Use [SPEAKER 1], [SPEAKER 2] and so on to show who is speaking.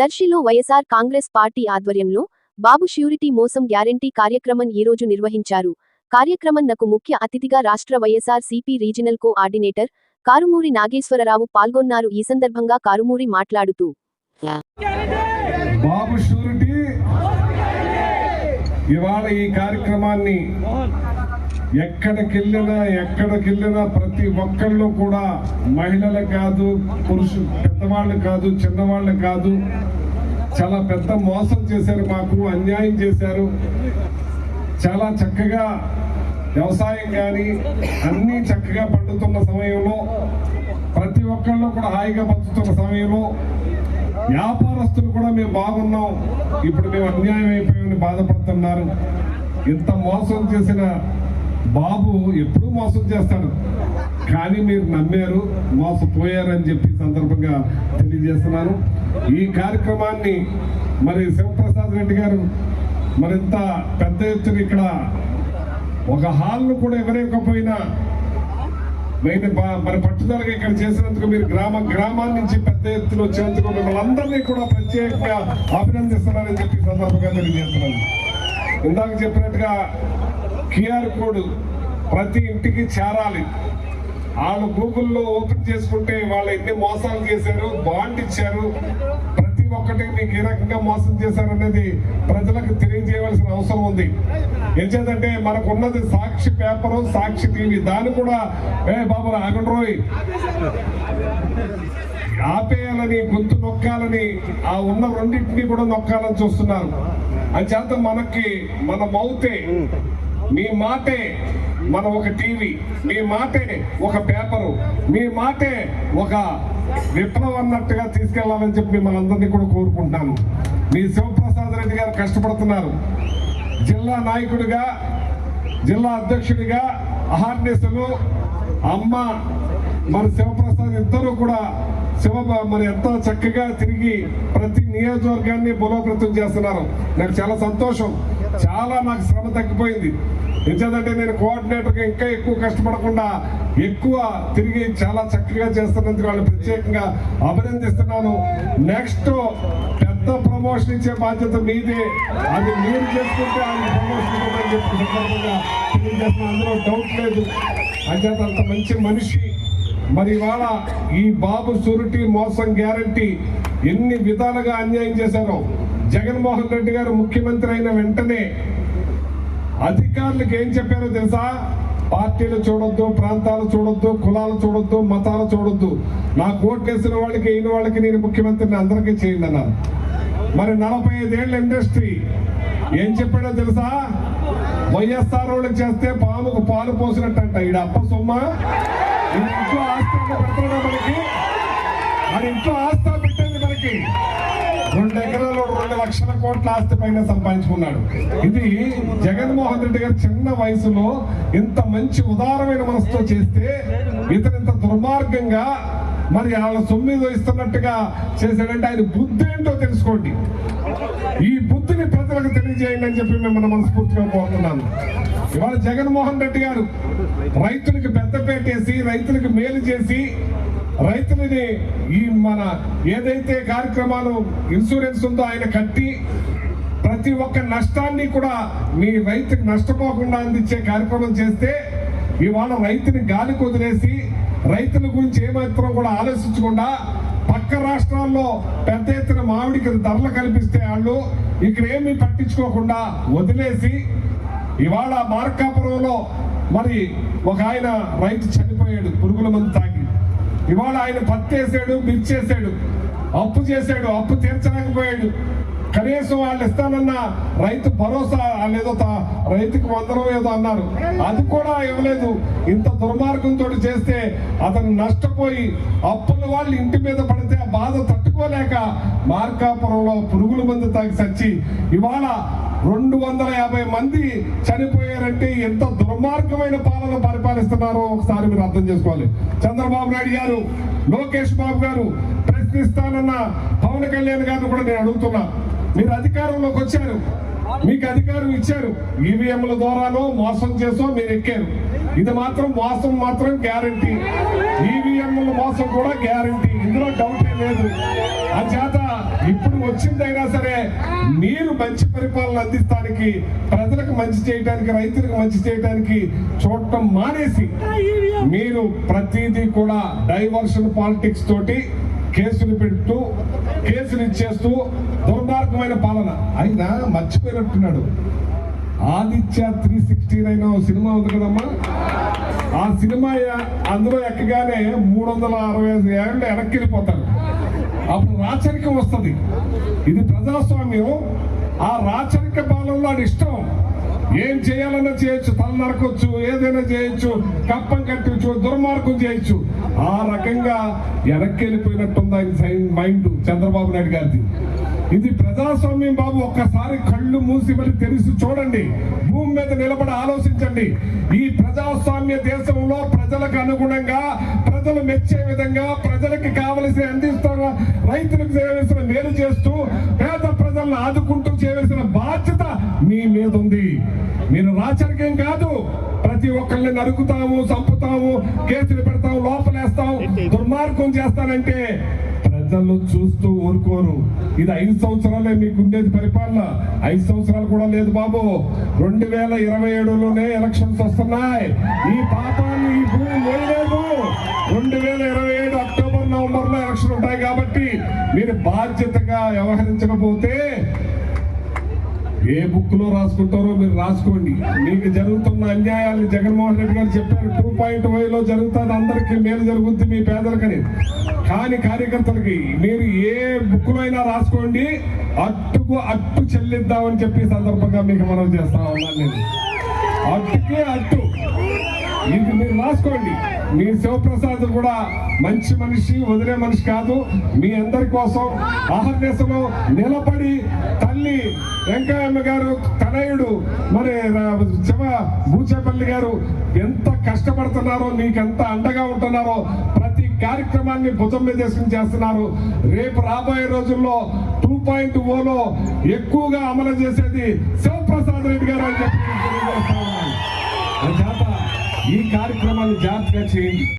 [SPEAKER 1] దర్శిలో YSR Congress party ఆధ్వర్యంలో బాబు surety మోసం guarantee కార్యక్రమం ఈరోజు నిర్వహించారు. కార్యక్రమం నకు ముఖ్య అతిథిగా రాష్ట్ర YSR CP regional coordinator Karumuri Nageswara Rao పాల్గొన్నారు. ఈ సందర్భంగా కారుమూరి మాట్లాడుతూ
[SPEAKER 2] ఇవాళ ఈ కార్యక్రమాన్ని ఎక్కడికెళ్ళినా ఎక్కడికెళ్ళినా ప్రతి ఒక్కళ్ళు కూడా మహిళలు కాదు పురుషు పెద్దవాళ్ళు కాదు చిన్నవాళ్ళు కాదు చాలా పెద్ద మోసం చేశారు మాకు అన్యాయం చేశారు. చాలా చక్కగా వ్యవసాయం కానీ అన్నీ చక్కగా పండుతున్న సమయంలో ప్రతి ఒక్కళ్ళు కూడా హాయిగా బతుకుతున్న సమయంలో వ్యాపారస్తులు కూడా మేము బాగున్నాం. ఇప్పుడు మేము అన్యాయం అయిపోయామని బాధపడుతున్నారు. ఇంత మోసం చేసిన బాబు ఎప్పుడూ మోసం చేస్తాడు. కానీ మీరు నమ్మారు మోసపోయారని చెప్పి సందర్భంగా తెలియజేస్తున్నాను. ఈ కార్యక్రమాన్ని మరి శివప్రసాద్ రెడ్డి గారు మరింత పెద్ద ఎత్తున ఇక్కడ ఒక హాల్ను కూడా ఇవ్వలేకపోయినా మీరు మరి పట్టుదలగా ఇక్కడ చేసినందుకు మీరు గ్రామ గ్రామాల నుంచి పెద్ద ఎత్తున వచ్చేందుకు మిమ్మల్ని అందరినీ కూడా ప్రత్యేకంగా అభినందిస్తున్నారని చెప్పి సందర్భంగా తెలియజేస్తున్నాను. ఇందాక చెప్పినట్టుగా క్యూఆర్ కోడ్ ప్రతి ఇంటికి చేరాలి. వాళ్ళు గూగుల్లో ఓపెన్ చేసుకుంటే వాళ్ళు ఎన్ని మోసాలు చేశారు బాండ్ ఇచ్చారు ప్రతి ఒక్కటి మీకు ఏ రకంగా మోసం చేశారు అనేది ప్రజలకు తెలియజేయవలసిన అవసరం ఉంది. ఎంచేదంటే మనకు ఉన్నది సాక్షి పేపరు సాక్షి టీవీ దాన్ని కూడా ఏ బాబు ఆగండి రోయ్. ఆపేయాలని గొంతు నొక్కాలని ఆ ఉన్న రెండింటిని కూడా నొక్కాలని చూస్తున్నారు. అంచేత మనకి మన మౌతే మీ మాటే మన ఒక టీవీ మీ మాటే ఒక పేపరు మీ మాటే ఒక విప్లవం అన్నట్టుగా తీసుకెళ్ళాలని చెప్పి మిమ్మల్ని అందరినీ కూడా కోరుకుంటున్నాను. మీ శివప్రసాద్ రెడ్డి గారు కష్టపడుతున్నారు. జిల్లా నాయకుడిగా జిల్లా అధ్యక్షుడిగా అహార్నిశలు అమ్మ మరి శివప్రసాద్ ఇద్దరు కూడా శివ మరి ఎంతో చక్కగా తిరిగి ప్రతి నియోజకవర్గాన్ని బలోపేతం చేస్తున్నారు. నాకు చాలా సంతోషం. చాలా నాకు శ్రమ తగ్గిపోయింది. ఎందుకంటే నేను కోఆర్డినేటర్గా ఇంకా ఎక్కువ కష్టపడకుండా ఎక్కువ తిరిగి చాలా చక్కగా చేస్తున్నందుకు వాళ్ళు ప్రత్యేకంగా అభినందిస్తున్నాను. నెక్స్ట్ పెద్ద ప్రమోషన్ ఇచ్చే బాధ్యత మీదే. అది మీరు చేసుకుంటే ఆయన ప్రమోషన్ ఇవ్వమని చెప్పి సందర్భంగా అందులో డౌట్ లేదు. అంచేత అంత మంచి మనిషి మరి ఇవాళ ఈ బాబు షూరిటీ మోసం గ్యారంటీ ఎన్ని విధాలుగా అన్యాయం చేశారో జగన్మోహన్ రెడ్డి గారు ముఖ్యమంత్రి అయిన వెంటనే అధికారులకు ఏం చెప్పారో తెలుసా? పార్టీలు చూడొద్దు ప్రాంతాలు చూడొద్దు కులాలు చూడొద్దు మతాలు చూడొద్దు. నా కోట్లేసిన వాళ్ళకి అయిన వాళ్ళకి నేను ముఖ్యమంత్రిని అందరికీ చేయండి అన్నారు మరి నలభై ఐదేళ్ళ ఇండస్ట్రీ ఏం చెప్పాడో తెలుసా? వైఎస్ఆర్ వాళ్ళకి చేస్తే పాముకు పాలు పోసినట్టంట. ఈడ అప్ప సొమ్మ ఇది ఇంట్లో ఆస్థాన ఏమన్నా మనకి? మరి ఇంట్లో ఆస్థా పెట్టింది మనకి. రెండు ఎకరాలు రెండు లక్షల కోట్ల ఆస్తి పైన సంపాదించుకున్నాడు. ఇది జగన్మోహన్ రెడ్డి గారు చిన్న వయసులో ఇంత మంచి ఉదారమైన మనసుతో చేస్తే ఇతను ఇంత దుర్మార్గంగా మరి వాళ్ళ సొమ్మిది ఇస్తున్నట్టుగా చేశాడంటే ఆయన బుద్ధి ఏంటో తెలుసుకోండి. ఈ బుద్ధిని ప్రజలకు తెలియజేయండి అని చెప్పి మిమ్మల్ని మనస్ఫూర్తిగా కోరుతున్నాను. ఇవాళ జగన్మోహన్ రెడ్డి గారు రైతులకు పెద్దపేటేసి రైతులకు మేలు చేసి రైతులని ఈ మన ఏదైతే కార్యక్రమాలు ఇన్సూరెన్స్ ఉందో ఆయన కట్టి ప్రతి ఒక్క నష్టాన్ని కూడా మీ రైతుకి నష్టపోకుండా అందించే కార్యక్రమం చేస్తే ఇవాళ రైతుని గాలి కుదిరేసి రైతుల గురించి ఏమాత్రం కూడా ఆలోచించకుండా పక్క రాష్ట్రాల్లో పెద్ద ఎత్తున మామిడికి ధరలు కల్పిస్తే వాళ్ళు ఇక్కడ ఏమీ పట్టించుకోకుండా వదిలేసి ఇవాళ మార్కాపురంలో మరి ఒక ఆయన రైతు చనిపోయాడు పురుగుల మందు తాగి. ఇవాళ ఆయన పత్తి వేసాడు మిర్చి వేసాడు అప్పు చేశాడు అప్పు తీర్చలేకపోయాడు. కనీసం వాళ్ళు ఇస్తానన్న రైతు భరోసా లేదో రైతుకు వందనం ఏదో అన్నారు. అది కూడా ఇవ్వలేదు. ఇంత దుర్మార్గంతో చేస్తే అతను నష్టపోయి అప్పుల వాళ్ళు ఇంటి మీద పడితే ఆ బాధ తట్టుకోలేక మార్కాపురంలో పురుగుల మందు తాగి చచ్చి ఇవాళ రెండు వందల యాభై మంది చనిపోయారంటే ఎంత దుర్మార్గమైన పాలన పరిపాలిస్తున్నారో ఒకసారి మీరు అర్థం చేసుకోవాలి. చంద్రబాబు నాయుడు గారు లోకేష్ బాబు గారు ప్రశ్నిస్తానన్న పవన్ కళ్యాణ్ గారిని కూడా నేను అడుగుతున్నా. మీరు అధికారంలోకి వచ్చారు. మీకు అధికారం ఇచ్చారు. ఈవీఎంల ద్వారానో మోసం చేసో మీరు ఎక్కారు. ఇది మాత్రం మోసం మాత్రం గ్యారంటీ. ఈవీఎంల మోసం కూడా గ్యారంటీ. ఇందులో డౌటే లేదు. చేత ఇప్పుడు వచ్చిందైనా సరే మీరు మంచి పరిపాలన అందిస్తానికి ప్రజలకు మంచి చేయడానికి రైతులకు మంచి చేయడానికి చూడటం మానేసి మీరు ప్రతిదీ కూడా డైవర్షన్ పాలిటిక్స్ తోటి కేసులు పెడుతూ కేసులు ఇచ్చేస్తూ దుర్మార్గమైన పాలన. అయినా మర్చిపోయినట్టున్నాడు. Aditya three sixty nine cinema ఉంది కదమ్మా. ఆ సినిమా అందులో ఎక్కగానే మూడు వందల అరవై ఐదు ఏళ్ళు వెనక్కి వెళ్ళిపోతారు అప్పుడు రాచరికం వస్తుంది. ఇది ప్రజాస్వామ్యం. ఆ రాచరిక పాలనలో అది ఇష్టం ఏం చేయాలన్నా చేయొచ్చు. తల నరకొచ్చు ఏదైనా చేయొచ్చు. కప్పం కట్టచ్చు దుర్మార్గం చేయొచ్చు. ఆ రకంగా వెనక్కి వెళ్ళిపోయినట్టుంది ఆయన సైన్ మైండ్ చంద్రబాబు నాయుడు గారిది. ఇది ప్రజాస్వామ్యం బాబు ఒక్కసారి కళ్ళు మూసి మరి తెరిచి చూడండి. భూమి మీద నిలబడి ఆలోచించండి. ఈ ప్రజాస్వామ్య దేశంలో ప్రజలకు అనుగుణంగా ప్రజలు మెచ్చే విధంగా ప్రజలకు కావలసిన అందిస్తున్న రైతులకు చేయవలసిన మేలు చేస్తూ పేద ప్రజలను ఆదుకుంటూ మీ మీద ఉంది మీరు రాచరికం కాదు ప్రతి ఒక్కరిని నరుకుతాము చంపుతాము కేసులు పెడతాము లోపలేస్తాం దుర్మార్గం చేస్తానంటే ప్రజలు చూస్తూ ఊరుకోరు. ఇది ఐదు సంవత్సరాలే మీకు ఉండేది పరిపాలన. ఐదు సంవత్సరాలు కూడా లేదు బాబు. రెండు వేల ఇరవై ఏడులోనే ఎలక్షన్స్ వస్తున్నాయి. ఈ పాపాన్ని ఈ భూమి మోయలేదు. రెండు వేల ఇరవై ఏడు అక్టోబర్ నవంబర్లో ఎలక్షన్ ఉంటాయి కాబట్టి మీరు బాధ్యతగా వ్యవహరించకపోతే ఏ బుక్లో రాసుకుంటారో మీరు రాసుకోండి. మీకు జరుగుతున్న అన్యాయాలు జగన్మోహన్ రెడ్డి గారు చెప్పారు. టూ పాయింట్లో జరుగుతుంది అందరికీ మేలు జరుగుద్ది మీ పేదలకని. కానీ కార్యకర్తలకి మీరు ఏ బుక్లో అయినా రాసుకోండి. అట్టుకు అట్టు చెల్లిద్దామని చెప్పి సందర్భంగా మీకు మనం చేస్తా ఉన్నాను నేను. అట్టుకే అట్టు. ఇది మీరు రాసుకోండి. మీ శివప్రసాద్ కూడా మంచి మనిషి వదిలే మనిషి కాదు. మీ అందరి కోసం ఆహర్నిశలో నిలబడి తల్లి వెంకయ్యమ్మ గారు తనయుడు మరి రా- శివ బూచేపల్లి గారు ఎంత కష్టపడుతున్నారో మీకు ఎంత అండగా ఉంటున్నారో ప్రతి కార్యక్రమాన్ని భుజం మీద చేస్తున్నారు. రేపు రాబోయే రోజుల్లో టూ పాయింట్ ఓలో ఎక్కువగా అమలు చేసేది శివప్రసాద్ రెడ్డి గారు అని చెప్పి ఈ కార్యక్రమాన్ని జాగ్రత్తగా చేయండి.